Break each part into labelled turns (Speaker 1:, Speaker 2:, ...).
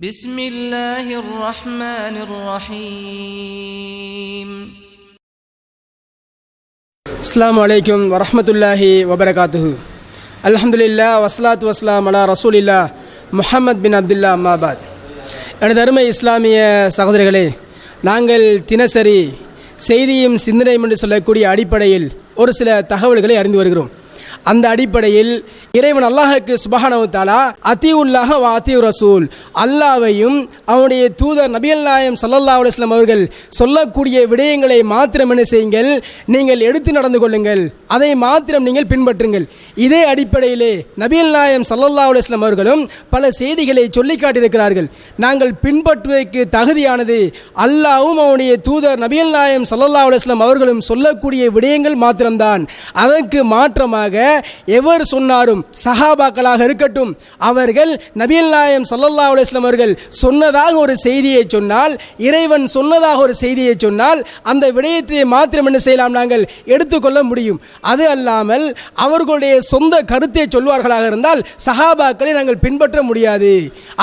Speaker 1: بسم الله الرحمن الرحيم
Speaker 2: அஸ்ஸலாமு அலைக்கும் வரஹ்மத்துல்லாஹி வபரகாத்துஹு அல்ஹம்துலில்லா வஸ்லாத்து வஸ்லாம் அலா ரசூலில்லா முஹம்மத் பின் அப்துல்லா அம்மாபாத் எனது அருமை இஸ்லாமிய சகோதரர்களே நாங்கள் தினசரி செய்தியும் சிந்தனையும் என்று சொல்லக்கூடிய அடிப்படையில் ஒரு சில தகவல்களை அறிந்து வருகிறோம் அந்த அடிப்படையில் இறைவன் அல்லாஹுக்கு சுபஹானவு தாலா அத்தியுல்லாஹ வா அத்தியு ரசூல். அல்லாவையும் அவனுடைய தூதர் நபியல் நாயம் சல்லல்லா அலுவலாம் அவர்கள் சொல்லக்கூடிய விடயங்களை மாத்திரம் என்ன செய்யுங்கள்? நீங்கள் எடுத்து நடந்து கொள்ளுங்கள். அதை மாத்திரம் நீங்கள் பின்பற்றுங்கள். இதே அடிப்படையிலே நபியல் நாயம் சல்லல்லா அலுவலாம் அவர்களும் பல செய்திகளை சொல்லி காட்டியிருக்கிறார்கள். நாங்கள் பின்பற்றுவதற்கு தகுதியானது அல்லாவும் அவனுடைய தூதர் நபியல் நாயம் சல்லல்லா அலுவலாம் அவர்களும் சொல்லக்கூடிய விடயங்கள் மாத்திரம்தான். அதற்கு மாற்றமாக எவர் சொன்னாரும் சஹாபாக்களாக இருக்கட்டும் அவர்கள் நபிகள் நாயம் சல்லல்லா அலுவலாம் அவர்கள் சொன்னதாக ஒரு செய்தியை சொன்னால் இறைவன் சொன்னதாக ஒரு செய்தியை சொன்னால் அந்த விடயத்தை மாத்திரம் என்ன செய்யலாம் நாங்கள் எடுத்துக்கொள்ள முடியும். அது அல்லாமல் அவர்களுடைய சொந்த கருத்தை சொல்வார்களாக இருந்தால் சஹாபாக்களை நாங்கள் பின்பற்ற முடியாது.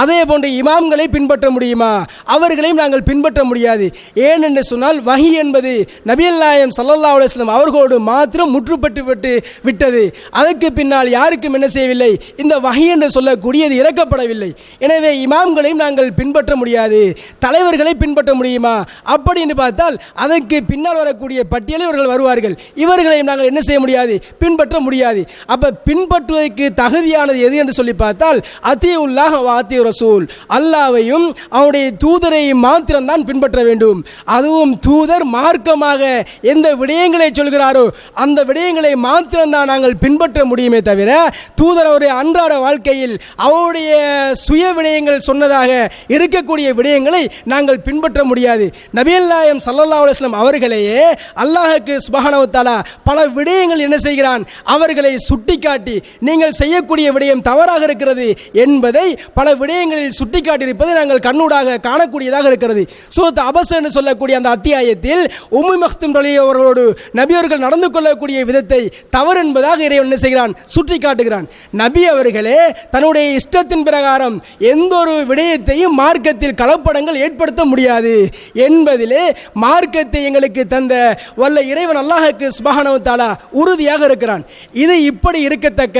Speaker 2: அதே போன்ற இமாம்களை பின்பற்ற முடியுமா? அவர்களையும் நாங்கள் பின்பற்ற முடியாது. ஏன் என்று சொன்னால் வகி என்பது நபீல் நாயம் சல்லல்லா அலுவலாம் அவர்களோடு மாத்திரம் முற்றுப்பட்டு விட்டு விட்டது. அதற்கு பின்னால் யாருக்கும் என்ன செய்யவில்லை. இந்த வகை என்று சொல்லக்கூடியது இறக்கப்படவில்லை. எனவே இமாம்களையும் நாங்கள் பின்பற்ற முடியாது. தலைவர்களை பின்பற்ற முடியுமா? அப்படி என்று பார்த்தால் அதற்கு பின்னால் வரக்கூடிய பட்டியலில் இவர்கள் வருவார்கள். இவர்களையும் நாங்கள் என்ன செய்ய முடியாது? பின்பற்ற முடியாது. அப்போ பின்பற்றுவதற்கு தகுதியானது எது என்று சொல்லி பார்த்தால் அத்தியுல்லாஹ் வாத்திய ரசூல். அல்லாவையும் அவனுடைய தூதரையும் மாத்திரம்தான் பின்பற்ற வேண்டும். அதுவும் தூதர் மார்க்கமாக எந்த விடயங்களை சொல்கிறாரோ அந்த விடயங்களை மாத்திரம்தான் நாங்கள் பின்பற்ற முடியுமே தவிர தூதர் அவருடைய அன்றாட வாழ்க்கையில் அவருடைய சுய விடயங்கள் சொன்னதாக இருக்கக்கூடிய விடயங்களை நாங்கள் பின்பற்ற முடியாது. நபியல் நாயம் சல்லல்லா அலுவலாம் அவர்களையே அல்லாஹுக்கு சுபஹானவத்தாலா பல விடயங்கள் என்ன செய்கிறான்? அவர்களை சுட்டிக்காட்டி நீங்கள் செய்யக்கூடிய விடயம் தவறாக இருக்கிறது என்பதை பல விடயங்களில் சுட்டிக்காட்டியிருப்பதை நாங்கள் கண்ணூடாக காணக்கூடியதாக இருக்கிறது. சூரத் அபஸ் என்று சொல்லக்கூடிய அந்த அத்தியாயத்தில் உம்மு மஹ்தும் அவர்களோடு நபியர்கள் நடந்து கொள்ளக்கூடிய விதத்தை தவறு என்பதாக அவர்களை என்ன செய்கிறான் சுற்றி காட்டுகிறான் நபி அவர்களே தன்னுடைய இஷ்டத்தின் பிரகாரம் எந்த ஒரு விடயத்தையும் மார்க்கத்தில் கலப்படங்கள் ஏற்படுத்த முடியாது. என்பதிலே மார்க்கத்தை எங்களுக்கு தந்த வல்ல இறைவன் அல்லாஹுக்கு சுபஹானவு உறுதியாக இருக்கிறான். இது இப்படி இருக்கத்தக்க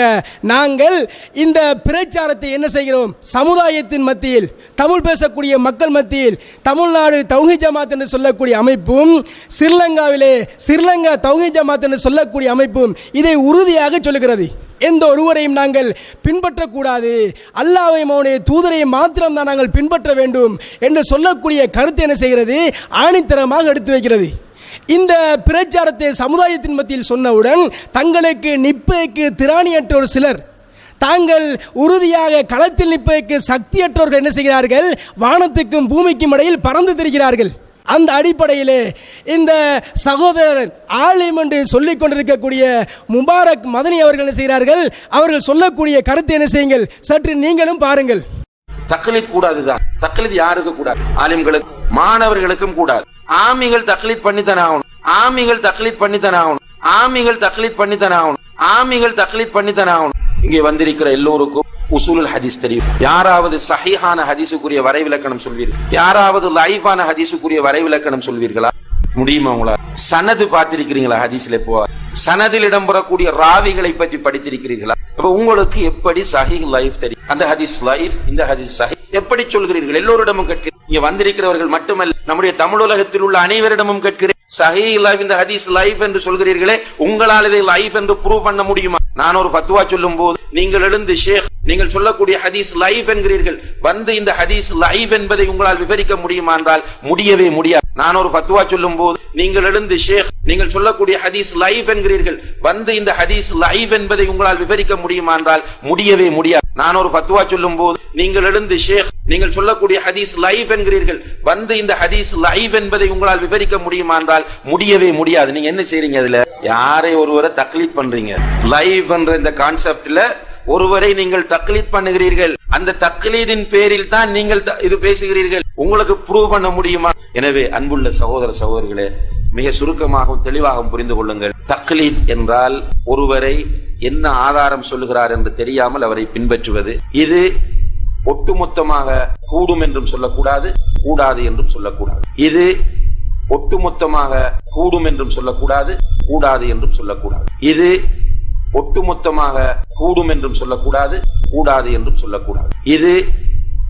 Speaker 2: நாங்கள் இந்த பிரச்சாரத்தை என்ன செய்கிறோம்? சமுதாயத்தின் மத்தியில் தமிழ் பேசக்கூடிய மக்கள் மத்தியில் தமிழ்நாடு தௌஹி ஜமாத் என்று சொல்லக்கூடிய அமைப்பும் ஸ்ரீலங்காவிலே ஸ்ரீலங்கா தௌஹி ஜமாத் என்று சொல்லக்கூடிய அமைப்பும் இதை உறுதியாக சொல்லுகிறது. எந்த ஒருவரையும் நாங்கள் பின்பற்றக்கூடாது. அல்லாவையும் அவனுடைய தூதரையும் மாத்திரம் தான் நாங்கள் பின்பற்ற வேண்டும் என்று சொல்லக்கூடிய கருத்து என்ன செய்கிறது? ஆணித்தரமாக எடுத்து வைக்கிறது. இந்த பிரச்சாரத்தை சமுதாயத்தின் மத்தியில் சொன்னவுடன் தங்களுக்கு நிப்பைக்கு திராணியற்ற ஒரு சிலர் தாங்கள் உறுதியாக களத்தில் நிற்பதற்கு சக்தியற்றவர்கள் என்ன செய்கிறார்கள்? வானத்துக்கும் பூமிக்கும் இடையில் பறந்து திரிகிறார்கள். அந்த அடிப்படையிலே இந்த சகோதரர் ஆலிம் என்று சொல்லிக் கொண்டிருக்கக்கூடிய முபாரக் மதனி அவர்கள் என்ன செய்கிறார்கள்? அவர்கள் சொல்லக்கூடிய கருத்து என்ன செய்யுங்கள்? சற்று நீங்களும் பாருங்கள்.
Speaker 3: தக்லீத் கூடாதுதான். தக்லீத் யாருக்கு கூடாது. ஆலிம்களுக்கு மாணவர்களுக்கும் கூடாது. ஆமிகள் தக்லீத் பண்ணித்தானே ஆகணும். ஆமிகள் தக்லீத் பண்ணித்தானே ஆகணும். ஆமிகள் தக்லீத் பண்ணித்தானே ஆகணும். ஆமிகள் தக்லீத் பண்ணித்தானே ஆகணும். இங்கே வந்திருக்கிற எல்லோருக்கும் உசூலுல் ஹதீஸ் தெரியும். யாராவது சஹீஹான ஹதீஸுக்குரிய வரைவிலக்கணம் சொல்வீர்கள் யாராவது லைஃபான ஹதீஸுக்குரிய வரைவிலக்கணம் சொல்வீர்களா? முடியுமா உங்களா? சனது பார்த்திருக்கிறீங்களா ஹதீஸ்ல போ? சனதில் இடம்பெறக்கூடிய ராவிகளை பற்றி படித்திருக்கிறீர்களா? அப்ப உங்களுக்கு எப்படி சஹி லைஃப் தெரியும்? அந்த ஹதீஸ் லைஃப் இந்த ஹதீஸ் சஹி எப்படி சொல்கிறீர்கள்? எல்லோரிடமும் கேட்கிறேன். இங்க வந்திருக்கிறவர்கள் மட்டுமல்ல நம்முடைய தமிழ் உலகத்தில் உள்ள அனைவரிடமும் கேட்கிறேன். சஹி லைஃப் இந்த ஹதீஸ் லைஃப் என்று சொல்கிறீர்களே உங்களால் இதை லைஃப் என்று ப்ரூவ் பண்ண முடியுமா? நான் ஒரு பத்துவா சொல்லும் போது நீங்கள் எழுந்து ஷேக் நீங்கள் சொல்லக்கூடிய ஹதீஸ் லைஃப் என்கிறீர்கள். வந்து இந்த ஹதீஸ் லைஃப் என்பதை உங்களால் விவரிக்க முடியுமா என்றால் முடியவே முடியாது. நான் ஒரு பத்துவா சொல்லும் போது நீங்கள் எழுந்து ஷேக் நீங்கள் சொல்லக்கூடிய ஹதீஸ் லைஃப் என்கிறீர்கள். வந்து இந்த ஹதீஸ் லைஃப் என்பதை உங்களால் விவரிக்க முடியுமா என்றால் முடியவே முடியாது. நான் ஒரு பத்துவா சொல்லும் போது நீங்கள் எழுந்து ஷேக் நீங்கள் சொல்லக்கூடிய ஹதீஸ் லைஃப் என்கிறீர்கள். வந்து இந்த ஹதீஸ் லைஃப் என்பதை உங்களால் விவரிக்க முடியுமா என்றால் முடியவே முடியாது. நீங்க என்ன செய்றீங்க அதுல? யாரை ஒருவரை தக்லீத் பண்றீங்க? லைவ் என்ற இந்த கான்செப்ட்ல ஒருவரை நீங்கள் தக்லீத் பண்ணுகிறீர்கள். அந்த தக்லீதின் பேரில் தான் நீங்கள் த- இது பேசுகிறீர்கள். உங்களுக்கு ப்ரூவ் பண்ண முடியுமா? எனவே அன்புள்ள சகோதர சகோதரிகளே மிக சுருக்கமாகவும் தெளிவாகவும் புரிந்து கொள்ளுங்கள். தக்லீத் என்றால் ஒருவரை என்ன ஆதாரம் சொல்லுகிறார் என்று தெரியாமல் அவரை பின்பற்றுவது. இது ஒட்டுமொத்தமாக கூடும் என்றும் சொல்லக்கூடாது கூடாது என்றும் சொல்லக்கூடாது. இது ஒட்டுமொத்தமாக கூடும் என்றும் சொல்லக்கூடாது கூடாது என்றும் சொல்லக்கூடாது. இது ஒட்டுமொத்தமாக கூடும் என்றும் சொல்லக்கூடாது கூடாது என்றும் சொல்லக்கூடாது. இது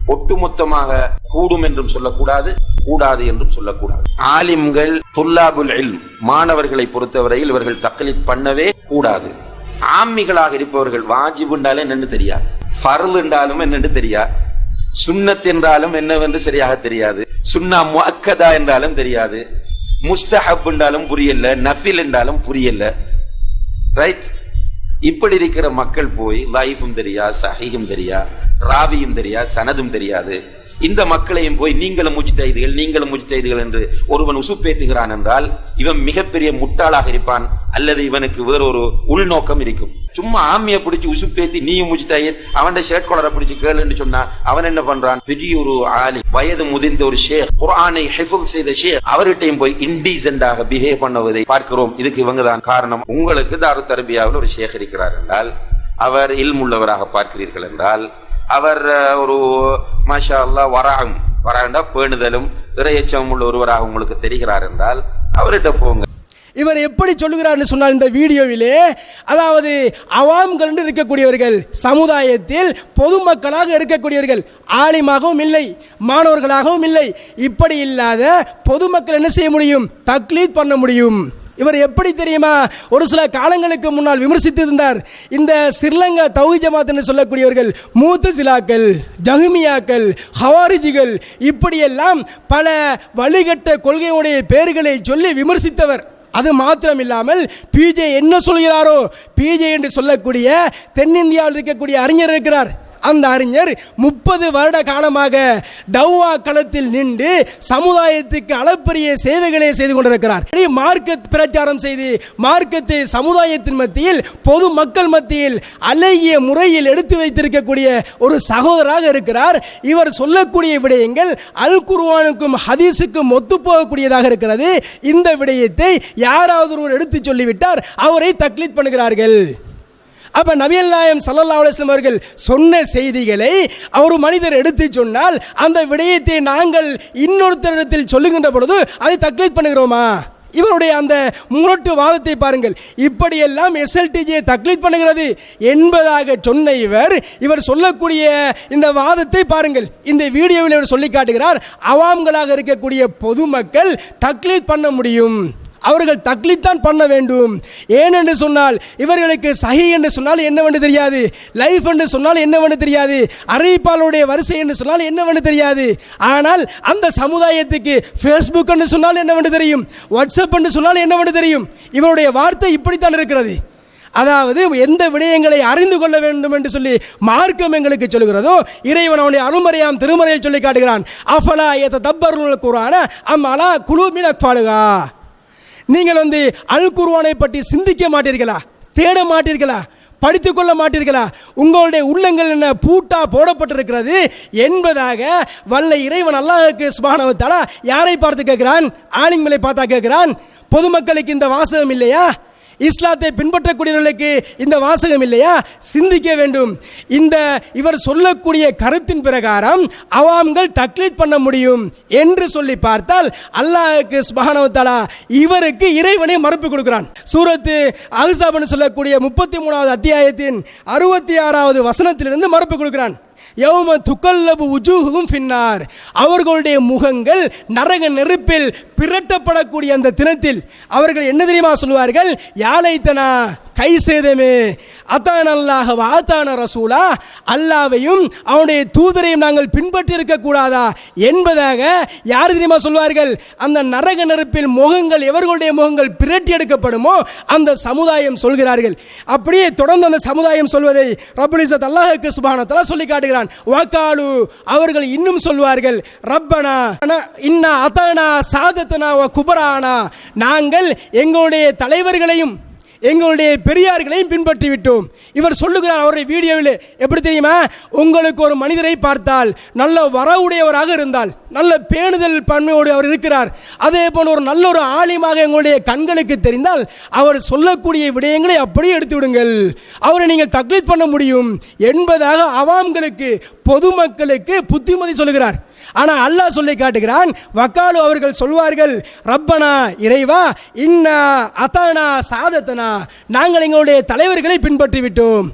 Speaker 3: ஒட்டுமொத்தமாக கூடும் என்றும் சொல்லக்கூடாது கூடாது என்றும் சொல்லக்கூடாது. ஆலிம்கள் துல்லாபுல் இல்ம் மாணவர்களை பொறுத்தவரையில் இவர்கள் தக்கலித் பண்ணவே கூடாது. ஆம்மிகளாக இருப்பவர்கள் வாஜிப் என்றாலும் என்னன்னு தெரியாது. ஃபர்ல் என்றாலும் என்னன்னு தெரியாது. சுண்ணத் என்றாலும் என்னவென்று சரியாக தெரியாது. சுண்ணா முஅக்கதா என்றாலும் தெரியாது. முஸ்தஹப் என்றாலும் புரியல நஃபில் என்றாலும் புரியல. ரைட் இப்படி இருக்கிற மக்கள் போய் லைஃபும் தெரியா சஹீஹும் தெரியா ராவியும் தெரியா சனதும் தெரியாது. இந்த மக்களையும் போய் நீங்களும் முஜ்தைதுகள் நீங்களும் முஜ்தைதுகள் என்று ஒருவன் உசுப்பேத்துகிறான் என்றால் இவன் மிகப்பெரிய முட்டாளாக இருப்பான் அல்லது இவனுக்கு வேறொரு உள்நோக்கம் இருக்கும். சும்மா ஆமிய பிடிச்சி உசுப்பேத்தி நீயும் முஜ்தாயிர் அவன் ஷேட் கொலரை பிடிச்சு கேளுன்னு சொன்னா அவன் என்ன பண்றான்? பெரிய ஒரு ஆலி வயது முதிர்ந்த ஒரு ஷேக் குரானை ஹெஃபுல் செய்த ஷேக் அவர்கிட்டையும் போய் இன்டீசென்டாக பிஹேவ் பண்ணுவதை பார்க்கிறோம். இதுக்கு இவங்க தான் காரணம். உங்களுக்கு தாரு தரபியாவில் ஒரு ஷேக் இருக்கிறார் என்றால் அவர் இல்முள்ளவராக பார்க்கிறீர்கள் என்றால் அவர் ஒரு மாஷா அல்லா வராகும் வராண்டா பேணுதலும் இறையச்சம் உள்ள ஒருவராக உங்களுக்கு தெரிகிறார் என்றால் அவர்கிட்ட போங்க.
Speaker 2: இவர் எப்படி சொல்லுகிறார்னு சொன்னால் இந்த வீடியோவிலே அதாவது அவாம்கள் இருக்கக்கூடியவர்கள் சமுதாயத்தில் பொதுமக்களாக இருக்கக்கூடியவர்கள் ஆலிமாகவும் இல்லை மாணவர்களாகவும் இல்லை. இப்படி இல்லாத பொதுமக்கள் என்ன செய்ய முடியும்? தக்லீத் பண்ண முடியும். இவர் எப்படி தெரியுமா? ஒரு சில காலங்களுக்கு முன்னால் விமர்சித்து இருந்தார் இந்த சிறிலங்கா தௌஹி ஜமாத் என்று சொல்லக்கூடியவர்கள் மூத்த சிலாக்கள் ஜஹ்மியாக்கள் ஹவாரிஜிகள் இப்படியெல்லாம் பல வழிகட்ட கொள்கையுடைய பெயர்களை சொல்லி விமர்சித்தவர். அது மாத்திரம் இல்லாமல் பிஜே என்ன சொல்கிறாரோ? பிஜே என்று சொல்லக்கூடிய தென்னிந்தியாவில் இருக்கக்கூடிய அறிஞர் இருக்கிறார். அந்த அறிஞர் முப்பது வருட காலமாக டவ்வா களத்தில் நின்று சமுதாயத்துக்கு அளப்பரிய சேவைகளை செய்து கொண்டிருக்கிறார். மார்க்க மார்க்கத் பிரச்சாரம் செய்து மார்க்கத்தை சமுதாயத்தின் மத்தியில் பொது மக்கள் மத்தியில் அழகிய முறையில் எடுத்து வைத்திருக்கக்கூடிய ஒரு சகோதராக இருக்கிறார். இவர் சொல்லக்கூடிய விடயங்கள் அல் குருவானுக்கும் ஹதீஸுக்கும் ஒத்துப்போகக்கூடியதாக இருக்கிறது. இந்த விடயத்தை யாராவது ஒருவர் எடுத்து சொல்லிவிட்டார். அவரை தக்லீத் பண்ணுகிறார்கள். அப்ப நபியல் நாயம் சல்லல்லா அலுவலம் அவர்கள் சொன்ன செய்திகளை அவர் மனிதர் எடுத்து சொன்னால் அந்த விடயத்தை நாங்கள் இன்னொருத்தரிடத்தில் சொல்லுகின்ற பொழுது அதை தக்லீத் பண்ணுகிறோமா? இவருடைய அந்த முரட்டு வாதத்தை பாருங்கள். இப்படியெல்லாம் எஸ்எல்டிஜியை தக்லீத் பண்ணுகிறது என்பதாக சொன்ன இவர் இவர் சொல்லக்கூடிய இந்த வாதத்தை பாருங்கள். இந்த வீடியோவில் இவர் சொல்லி காட்டுகிறார் அவாம்களாக இருக்கக்கூடிய பொதுமக்கள் தக்லீத் பண்ண முடியும். அவர்கள் தக்லீத்தான் பண்ண வேண்டும். ஏனென்று சொன்னால் இவர்களுக்கு சஹி என்று சொன்னால் என்னவென்று தெரியாது. லைஃப் என்று சொன்னால் என்னவென்று தெரியாது. அறிவிப்பாளருடைய வரிசை என்று சொன்னால் என்னவென்று தெரியாது. ஆனால் அந்த சமுதாயத்துக்கு ஃபேஸ்புக் என்று சொன்னால் என்னவென்று தெரியும்? வாட்ஸ்அப் என்று சொன்னால் என்னவென்று தெரியும்? இவருடைய வார்த்தை இப்படித்தான் இருக்கிறது. அதாவது எந்த விடயங்களை அறிந்து கொள்ள வேண்டும் என்று சொல்லி மார்க்கம் எங்களுக்கு சொல்கிறதோ இறைவன் அவனுடைய அருமறையாம் திருமறையில் சொல்லி காட்டுகிறான். அஃபலா ஏத்த தப்பருள் குரான அம் குழு குழுமின பாடுகா நீங்கள் வந்து அல் குருவானை பற்றி சிந்திக்க மாட்டீர்களா? தேட மாட்டீர்களா? படித்து கொள்ள மாட்டீர்களா? உங்களுடைய உள்ளங்கள் என்ன பூட்டா போடப்பட்டிருக்கிறது என்பதாக வல்ல இறைவன் அல்லாஹுக்கு சுபானவத்தாலா யாரை பார்த்து கேட்கிறான்? ஆலிங்களை பார்த்தா கேட்கிறான். பொதுமக்களுக்கு இந்த வாசகம் இல்லையா? இஸ்லாத்தை பின்பற்றக்கூடியவர்களுக்கு இந்த வாசகம் இல்லையா? சிந்திக்க வேண்டும். இந்த இவர் சொல்லக்கூடிய கருத்தின் பிரகாரம் அவாம்கள் தக்லீத் பண்ண முடியும் என்று சொல்லி பார்த்தால் அல்லாஹுக்கு சுபஹானவத்தாலா இவருக்கு இறைவனை மறுப்பு கொடுக்கிறான். சூரத்து அஹ்ஸாப்னு சொல்லக்கூடிய முப்பத்தி மூணாவது அத்தியாயத்தின் அறுபத்தி ஆறாவது வசனத்திலிருந்து மறுப்பு கொடுக்கிறான். யௌம துக்கல்லபு உஜூகும் ஃபின்னார். அவர்களுடைய முகங்கள் நரக நெருப்பில் பிரட்டப்படக்கூடிய அந்த தினத்தில் அவர்கள் என்ன தெரியுமா சொல்வார்கள் யாழைத்தனா கை சேதமே. அத்தான் அல்லாஹ் வாத்தான ரசூலா. அல்லாவையும் அவனுடைய தூதரையும் நாங்கள் பின்பற்றி இருக்கக்கூடாதா என்பதாக யார் தெரியுமா சொல்வார்கள்? அந்த நரக நெருப்பில் முகங்கள் எவர்களுடைய முகங்கள் பிரட்டி எடுக்கப்படுமோ அந்த சமுதாயம் சொல்கிறார்கள். அப்படியே தொடர்ந்து அந்த சமுதாயம் சொல்வதை ரபுலிசத் அல்லாஹுக்கு சுபானத்தலா சொல்லி காட்டுகிறான். வாக்காலு அவர்கள் இன்னும் சொல்வார்கள் ரப்பனா இன்னா அத்தனா சாதத்தனா குபரானா. நாங்கள் எங்களுடைய தலைவர்களையும் எங்களுடைய பெரியார்களையும் பின்பற்றி விட்டோம். இவர் சொல்லுகிறார் அவருடைய வீடியோவில் எப்படி தெரியுமா? உங்களுக்கு ஒரு மனிதரை பார்த்தால் நல்ல வரவுடையவராக இருந்தால் நல்ல பேணுதல் பன்மையோடு அவர் இருக்கிறார். அதே போல் ஒரு நல்ல ஒரு ஆலிமாக எங்களுடைய கண்களுக்கு தெரிந்தால் அவர் சொல்லக்கூடிய விடயங்களை அப்படியே எடுத்து விடுங்கள் அவரை நீங்கள் தக்லீத் பண்ண முடியும். என்பதாக அவாம்களுக்கு பொதுமக்களுக்கு புத்திமதி சொல்லுகிறார். ஆனால் அல்லாஹ் சொல்லி காட்டுகிறான் வக்காலு அவர்கள் சொல்வார்கள் ரப்பனா இறைவா இன்னா அத்தானா சாதத்தனா நாங்கள் எங்களுடைய தலைவர்களை பின்பற்றி விட்டோம்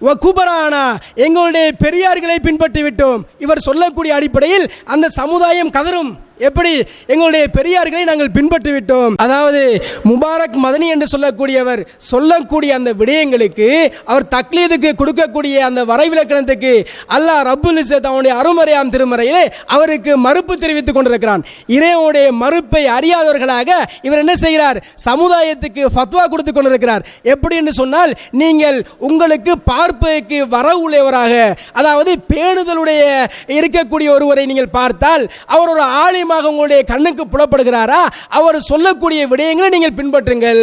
Speaker 2: வ குபரானா எங்களுடைய பெரியார்களை பின்பற்றி விட்டோம் இவர் சொல்லக்கூடிய அடிப்படையில் அந்த சமுதாயம் கதரும் எப்படி எங்களுடைய பெரியார்களை நாங்கள் பின்பற்றி விட்டோம் அதாவது முபாரக் மதனி என்று சொல்லக்கூடியவர் சொல்லக்கூடிய அந்த விடயங்களுக்கு அவர் தக்லீதுக்கு கொடுக்கக்கூடிய அந்த வரைவிலக்கணத்துக்கு அல்லாஹ் ரபுல் இசத் அவனுடைய அருமறையாம் திருமறையிலே அவருக்கு மறுப்பு தெரிவித்துக் கொண்டிருக்கிறான். இறைவனுடைய மறுப்பை அறியாதவர்களாக இவர் என்ன செய்கிறார்? சமுதாயத்துக்கு ஃபத்வா கொடுத்து கொண்டிருக்கிறார். எப்படி என்று சொன்னால் நீங்கள் உங்களுக்கு பார்ப்பதற்கு வரவுள்ளவராக அதாவது பேணுதலுடைய இருக்கக்கூடிய ஒருவரை நீங்கள் பார்த்தால் அவர் ஒரு நிச்சயமாக உங்களுடைய கண்ணுக்கு புலப்படுகிறாரா? அவர் சொல்லக்கூடிய விடயங்களை நீங்கள் பின்பற்றுங்கள்.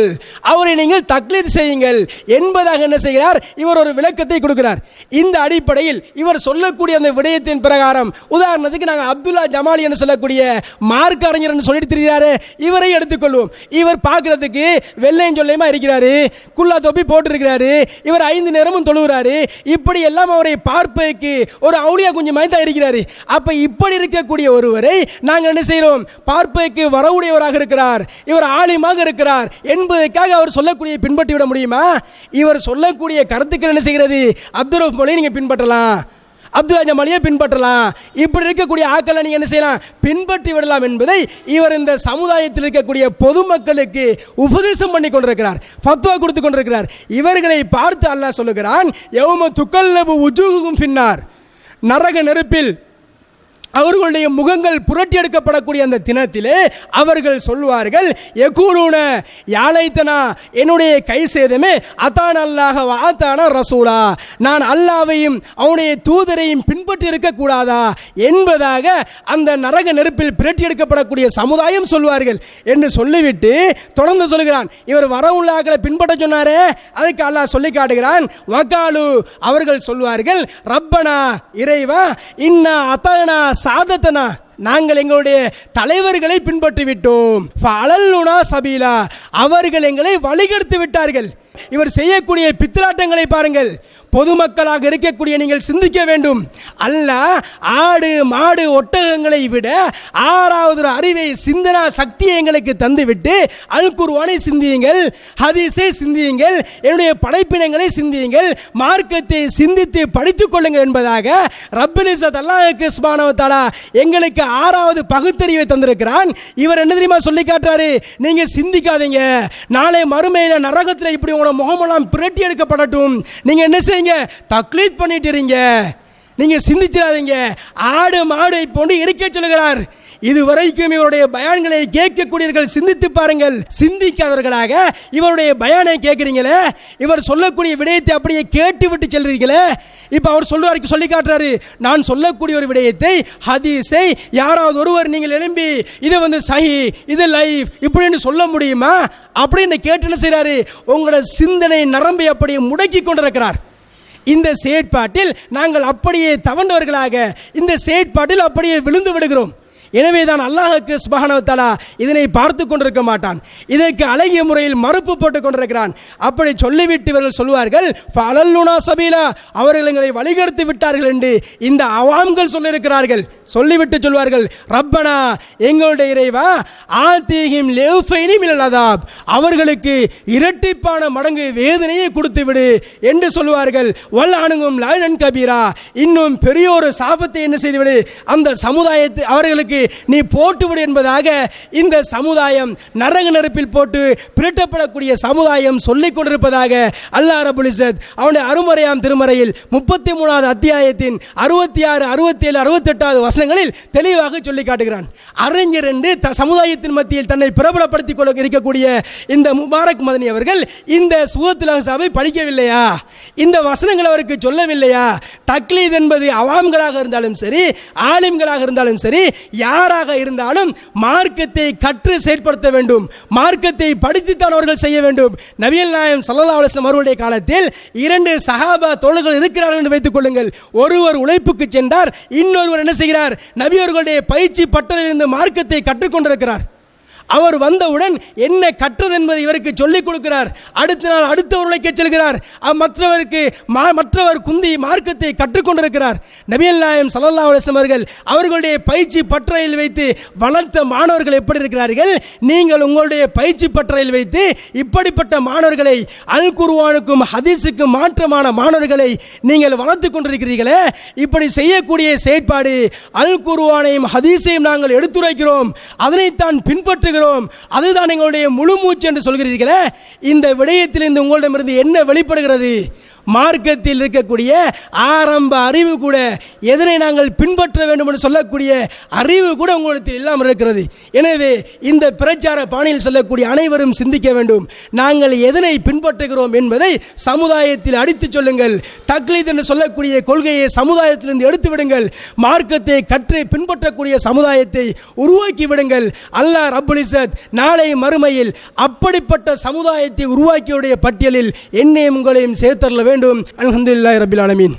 Speaker 2: அவரை நீங்கள் தக்லீத் செய்யுங்கள். என்பதாக என்ன செய்கிறார்? இவர் ஒரு விளக்கத்தை கொடுக்கிறார். இந்த அடிப்படையில் இவர் சொல்லக்கூடிய அந்த விடயத்தின் பிரகாரம் உதாரணத்துக்கு நாங்கள் அப்துல்லா ஜமாலி என்று சொல்லக்கூடிய மார்க் அறிஞர் என்று சொல்லிட்டு திரிகிறாரு இவரை எடுத்துக்கொள்வோம். இவர் பார்க்கறதுக்கு வெள்ளையும் சொல்லையுமா இருக்கிறாரு குல்லா தொப்பி போட்டிருக்கிறாரு இவர் ஐந்து நேரமும் தொழுகிறாரு இப்படி எல்லாம் அவரை பார்ப்பதற்கு ஒரு அவுளியா குஞ்சு மாதிரி தான் இருக்கிறாரு. அப்ப இப்படி இருக்கக்கூடிய ஒருவரை நாங்கள் என்ன செய்கிறோம்? பார்ப்பதற்கு வரவுடையவராக இருக்கிறார். இவர் ஆலிமாக இருக்கிறார். என்பதற்காக அவர் சொல்லக்கூடிய பின்பற்றி விட முடியுமா? இவர் சொல்லக்கூடிய கருத்துக்கள் என்ன செய்கிறது? அப்துல் ரஃப் மொழியை நீங்கள் பின்பற்றலாம். அப்துல் ராஜா மொழியை பின்பற்றலாம். இப்படி இருக்கக்கூடிய ஆக்களை நீங்கள் என்ன செய்யலாம்? பின்பற்றி விடலாம் என்பதை இவர் இந்த சமுதாயத்தில் இருக்கக்கூடிய பொதுமக்களுக்கு உபதேசம் பண்ணி கொண்டிருக்கிறார். ஃபத்வா கொடுத்து கொண்டிருக்கிறார். இவர்களை பார்த்து அல்லாஹ் சொல்லுகிறான் எவ்வளோ துக்கல்லபு உஜூகும் பின்னார் நரக நெருப்பில் அவர்களுடைய முகங்கள் புரட்டி எடுக்கப்படக்கூடிய அந்த தினத்திலே அவர்கள் சொல்வார்கள் எகூலூன யாழைத்தனா என்னுடைய கை சேதமே அத்தான் அல்லாஹ வாத்தான ரசூலா. நான் அல்லாவையும் அவனுடைய தூதரையும் பின்பற்றி இருக்கக்கூடாதா? என்பதாக அந்த நரக நெருப்பில் புரட்டி எடுக்கப்படக்கூடிய சமுதாயம் சொல்வார்கள் என்று சொல்லிவிட்டு தொடர்ந்து சொல்கிறான். இவர் வரவுள்ளாக்களை பின்பற்ற சொன்னாரே அதுக்கு அல்லாஹ் சொல்லி காட்டுகிறான். வக்காலு அவர்கள் சொல்வார்கள் ரப்பனா இறைவா இன்னா அத்தனா சாதத்தனா நாங்கள் எங்களுடைய தலைவர்களை பின்பற்றி விட்டோம் சபீலா அவர்கள் எங்களை வழிகெடுத்து விட்டார்கள் இவர் செய்யக்கூடிய பித்தலாட்டங்களை பாருங்கள். பொதுமக்களாக இருக்கக்கூடிய நீங்கள் சிந்திக்க வேண்டும். அல்ல ஆடு மாடு ஒட்டகங்களை விட ஆறாவது ஒரு அறிவை சிந்தனா சக்தியை எங்களுக்கு தந்துவிட்டு அல் குர்வானை சிந்தியுங்கள் ஹதீஸை சிந்தியுங்கள் என்னுடைய படைப்பினங்களை சிந்தியுங்கள் மார்க்கத்தை சிந்தித்து படித்துக் கொள்ளுங்கள் என்பதாக ரப்பிலிசத் அல்லாஹுக்கு சுபானவத்தாலா எங்களுக்கு ஆறாவது பகுத்தறிவை தந்திருக்கிறான். இவர் என்ன தெரியுமா சொல்லி காட்டுறாரு? நீங்க சிந்திக்காதீங்க. நாளை மறுமையில நரகத்தில் இப்படி உங்களோட முகமெல்லாம் பிரட்டி எடுக்கப்படட்டும். நீங்க என்ன செய்யுங்க? தக்லீத் பண்ணிட்டு இருங்க நீங்க சிந்திச்சிடாதீங்க. ஆடு மாடை போன்று இருக்க சொல்லுகிறார் இதுவரைக்கும் இவருடைய பயான்களை கேட்கக்கூடியவர்கள் சிந்தித்து பாருங்கள். சிந்திக்காதவர்களாக இவருடைய பயானை கேட்குறீங்களே? இவர் சொல்லக்கூடிய விடயத்தை அப்படியே கேட்டு விட்டு செல்றீங்களே? இப்போ அவர் சொல்றாரு சொல்லி காட்டுறாரு. நான் சொல்லக்கூடிய ஒரு விடயத்தை ஹதீஸை யாராவது ஒருவர் நீங்கள் எழும்பி இது வந்து சஹி இது லைஃப் இப்படின்னு சொல்ல முடியுமா? அப்படின்னு கேட்டு என்ன செய்கிறாரு உங்களோட சிந்தனை நரம்பை அப்படியே முடக்கி கொண்டிருக்கிறார். இந்த செயற்பாட்டில் நாங்கள் அப்படியே தவண்டவர்களாக இந்த செயற்பாட்டில் அப்படியே விழுந்து விடுகிறோம். எனவே தான் அல்லாஹுக்கு சுபஹானவத்தாலா இதனை பார்த்து கொண்டிருக்க மாட்டான். இதற்கு அழகிய முறையில் மறுப்பு போட்டுக் கொண்டிருக்கிறான். அப்படி சொல்லிவிட்டு இவர்கள் சொல்வார்கள் ஃபலல்லுனா சபீலா. அவர்கள் எங்களை வழிகெடுத்து விட்டார்கள் என்று இந்த அவாம்கள் சொல்லியிருக்கிறார்கள். சொல்லிவிட்டு சொல்வார்கள் ரப்பனா எங்களுடைய இறைவா ஆத்தீகிம் லேஃபைனி மினல் அவர்களுக்கு இரட்டிப்பான மடங்கு வேதனையை கொடுத்து விடு என்று சொல்வார்கள். வல் அணுகும் லாயன் கபீரா. இன்னும் பெரிய ஒரு சாபத்தை என்ன செய்துவிடு? அந்த சமுதாயத்தை அவர்களுக்கு நீ போட்டுவிடு என்பதாக இந்த சமுதாயம் நரக நெருப்பில் போட்டு பிரட்டப்படக்கூடிய சமுதாயம் சொல்லிக் கொண்டிருப்பதாக அல்லாஹ் ரபுலிசத் இஸ்ஸத் அவனுடைய அருமறையாம் திருமறையில் முப்பத்தி மூணாவது அத்தியாயத்தின் அறுபத்தி ஆறு அறுபத்தி ஏழு அறுபத்தெட்டாவது வசனங்களில் தெளிவாக சொல்லி காட்டுகிறான். அறிஞர் என்று த சமுதாயத்தின் மத்தியில் தன்னை பிரபலப்படுத்திக் கொள்ள இருக்கக்கூடிய இந்த முபாரக் மதனி அவர்கள் இந்த சூரத்துல் அஹ்ஸாபை படிக்கவில்லையா? இந்த வசனங்கள் அவருக்கு சொல்லவில்லையா? தக்லீத் என்பது அவாம்களாக இருந்தாலும் சரி ஆலிம்களாக இருந்தாலும் சரி யாராக இருந்தாலும் மார்க்கத்தை கற்று செயற்படுத்த வேண்டும். மார்க்கத்தை படித்துத்தான் அவர்கள் செய்ய வேண்டும். நபியல் நாயம் சல்லா அலுவலம் அவர்களுடைய காலத்தில் இரண்டு சகாபா தோழர்கள் இருக்கிறார்கள் என்று வைத்துக் கொள்ளுங்கள். ஒருவர் உழைப்புக்கு சென்றார் இன்னொருவர் என்ன செய்கிறார்? நபி அவர்களுடைய பயிற்சி பட்டறையில் இருந்து மார்க்கத்தை கற்றுக்கொண்டிருக்கிறார் அவர் வந்தவுடன் என்ன கற்றது என்பதை இவருக்கு சொல்லிக் கொடுக்கிறார். அடுத்த நாள் அடுத்த உருளைக்கு செல்கிறார் மற்றவருக்கு மா- மற்றவர் குந்தி மார்க்கத்தை கற்றுக்கொண்டிருக்கிறார். நபியல் நாயம் சல்லல்லா அலிஸ்லாம் அவர்கள் அவர்களுடைய பயிற்சி பட்டறையில் வைத்து வளர்த்த மாணவர்கள் எப்படி இருக்கிறார்கள்? நீங்கள் உங்களுடைய பயிற்சி பட்டறையில் வைத்து இப்படிப்பட்ட மாணவர்களை அல் குருவானுக்கும் ஹதீஸுக்கும் மாற்றமான மாணவர்களை நீங்கள் வளர்த்து கொண்டிருக்கிறீர்களே? இப்படி செய்யக்கூடிய செயற்பாடு அல் குருவானையும் ஹதீஸையும் நாங்கள் எடுத்துரைக்கிறோம். அதனைத்தான் பின்பற்றுகிறோம். அதுதான் எங்களுடைய முழு மூச்சு என்று சொல்கிறீர்களே? இந்த விடயத்திலிருந்து உங்களிடமிருந்து என்ன வெளிப்படுகிறது? மார்க்கத்தில் இருக்கக்கூடிய ஆரம்ப அறிவு கூட எதனை நாங்கள் பின்பற்ற வேண்டும் என்று சொல்லக்கூடிய அறிவு கூட உங்களிடத்தில் இல்லாமல் இருக்கிறது. எனவே இந்த பிரச்சார பாணியில் சொல்லக்கூடிய அனைவரும் சிந்திக்க வேண்டும். நாங்கள் எதனை பின்பற்றுகிறோம் என்பதை சமுதாயத்தில் அடித்துச் சொல்லுங்கள். தக்லீத் என்று சொல்லக்கூடிய கொள்கையை சமுதாயத்திலிருந்து எடுத்து விடுங்கள். மார்க்கத்தை கற்று பின்பற்றக்கூடிய சமுதாயத்தை உருவாக்கி விடுங்கள். அல்லாஹ் ரபுலிசத் நாளை மறுமையில் அப்படிப்பட்ட சமுதாயத்தை உருவாக்கியுடைய பட்டியலில் என்னையும் உங்களையும் சேர்த்தரல வேண்டும் வேண்டும். அல்ஹம்துலில்லாஹி ரபில் ஆலமீன்.